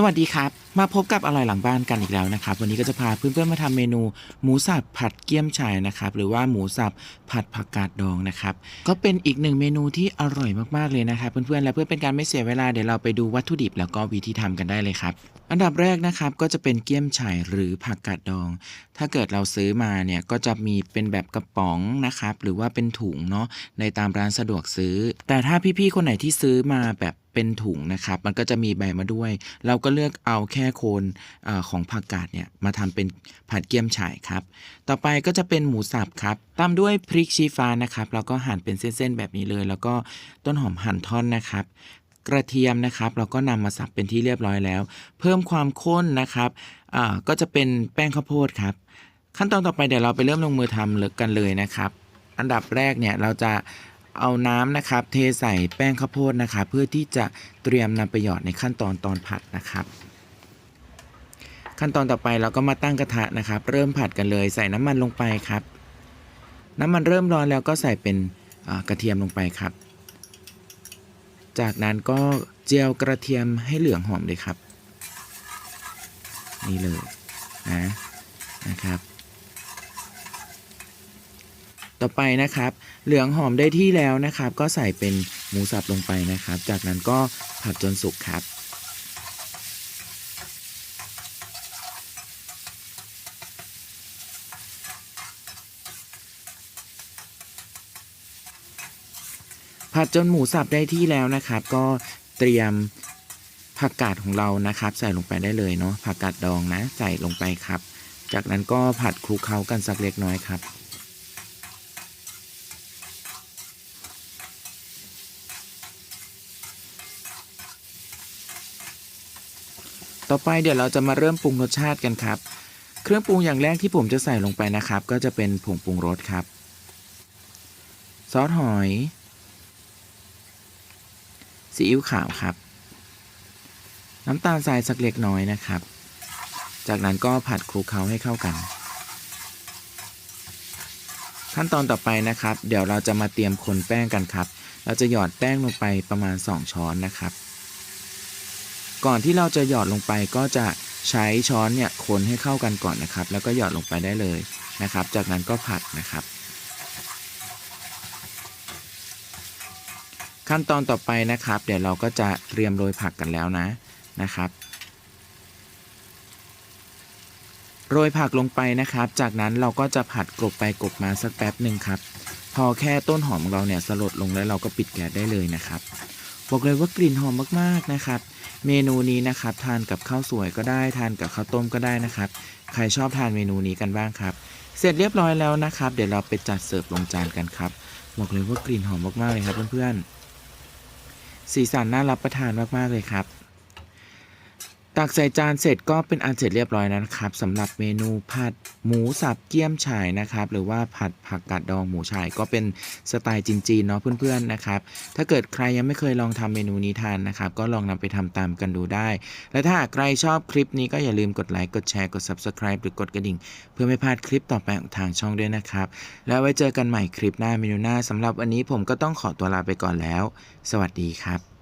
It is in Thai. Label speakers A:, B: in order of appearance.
A: สวัสดีครับมาพบกับอร่อยหลังบ้านกันอีกแล้วนะครับ วันนี้ก็จะพาเพื่อนๆมาทำเมนู หมูสับผัดเกี๊ยมฉ่ายนะครับ หรือว่าหมูสับผัดผักกาดดองนะครับ ก็เป็นอีกหนึ่งเมนูที่อร่อยมากๆเลยนะครับเพื่อนๆและเพื่อเป็นการไม่เสียเวลาเดี๋ยวเราไปดูวัตถุดิบแล้วก็วิธีทำกันได้เลยครับ อันดับแรกนะครับก็จะเป็นเกี๊ยมฉ่ายหรือผักกาดดอง ถ้าเกิดเราซื้อมาเนี่ยก็จะมีเป็นแบบกระป๋องนะครับ หรือว่าเป็นถุงเนาะในตามร้านสะดวกซื้อ แต่ถ้าพี่ๆคนไหนที่ซื้อมาแบบเป็นถุงนะครับ มันก็จะมีใบมาด้วย เราก็เลือกเอาแค่โคนอของผักกาดเนี่ยมาทำเป็นผัดเกี๊ยมฉ่ายครับ ต่อไปก็จะเป็นหมูสับครับ ตามด้วยพริกชี้ฟ้านะครับ แล้วก็หั่นเป็นเส้นๆแบบนี้เลย แล้วก็ต้นหอมหั่นท่อนนะครับกระเทียมนะครับเราก็นำมาสับเป็นที่เรียบร้อยแล้ว เพิ่มความข้นนะครับก็จะเป็นแป้งข้าวโพดครับ ขั้นตอนต่อไปเดี๋ยวเราไปเริ่มลงมือทำเลยกันเลยนะครับ อันดับแรกเนี่ยเราจะเอาน้ำนะครับ เทใส่แป้งข้าวโพดนะครับ เพื่อที่จะเตรียมนำไปหยอดในขั้นตอนตอนผัดนะครับ ขั้นตอนต่อไปเราก็มาตั้งกระทะนะครับ เริ่มผัดกันเลยใส่น้ำมันลงไปครับ น้ำมันเริ่มร้อนแล้วก็ใส่เป็นกระเทียมลงไปครับ จากนั้นก็เจียวกระเทียมให้เหลืองหอมเลยครับ นี่เลยนะนะครับ ต่อไปนะครับ เหลืองหอมได้ที่แล้วนะครับ ก็ใส่เป็นหมูสับลงไปนะครับ จากนั้นก็ผัดจนสุกครับ ผัดจนหมูสับได้ที่แล้วนะครับ ก็เตรียมผักกาดของเรานะครับ ใส่ลงไปได้เลยเนาะผักกาดดองนะ ใส่ลงไปครับ จากนั้นก็ผัดคลุกเคล้ากันสักเล็กน้อยครับต่อไปเดี๋ยวเราจะมาเริ่มปรุงรสชาติกันครับ เครื่องปรุงอย่างแรกที่ผมจะใส่ลงไปนะครับ ก็จะเป็นผงปรุงรสครับ ซอสหอย ซีอิ๊วขาวครับ น้ำตาลทรายสักเล็กน้อยนะครับ จากนั้นก็ผัดคลุกเคล้าให้เข้ากัน ขั้นตอนต่อไปนะครับ เดี๋ยวเราจะมาเตรียมคนแป้งกันครับ เราจะหยอดแป้งลงไปประมาณ 2 ช้อนนะครับ ก่อนที่เราจะหยอดลงไปก็จะใช้ช้อนเนี่ยคนให้เข้ากันก่อนนะครับ แล้วก็หยอดลงไปได้เลยนะครับ จากนั้นก็ผัดนะครับ ขั้นตอนต่อไปนะครับ เดี๋ยวเราก็จะเตรียมโรยผักกันแล้วนะนะครับ โรยผักลงไปนะครับ จากนั้นเราก็จะผัดกลบไปกลบมาสักแป๊บหนึ่งครับ พอแค่ต้นหอมของเราเนี่ยสลดลงแล้วเราก็ปิดแก๊สได้เลยนะครับบอกเลยว่ากลิ่นหอมมากๆนะครับ เมนูนี้นะครับ ทานกับข้าวสวยก็ได้ทานกับข้าวต้มก็ได้นะครับ ใครชอบทานเมนูนี้กันบ้างครับ เสร็จเรียบร้อยแล้วนะครับ เดี๋ยวเราไปจัดเสิร์ฟลงจานกันครับบอกเลยว่ากลิ่นหอมมากๆเลยครับเพื่อนๆ สีสันน่ารับประทานมาก ๆ เลยครับ ตักใส่จานเสร็จก็เป็นอันเสร็จเรียบร้อยแล้วนะครับสำหรับเมนูผัดหมูสับเกี๊ยมฉ่ายนะครับ หรือว่าผัดผักกาดดองหมูฉ่ายก็เป็นสไตล์จีนๆเนาะเพื่อนๆนะครับ ถ้าเกิดใครยังไม่เคยลองทำเมนูนี้ทานนะครับ ก็ลองนำไปทำตามกันดูได้ และถ้าใครชอบคลิปนี้ก็อย่าลืมกดไลค์กดแชร์กด Subscribe หรือกดกระดิ่ง เพื่อไม่พลาดคลิปต่อไปของทางช่องด้วยนะครับ แล้วไว้เจอกันใหม่คลิปหน้าเมนูหน้าสำหรับวันนี้ผมก็ต้องขอตัวลาไปก่อนแล้ว สวัสดีครับ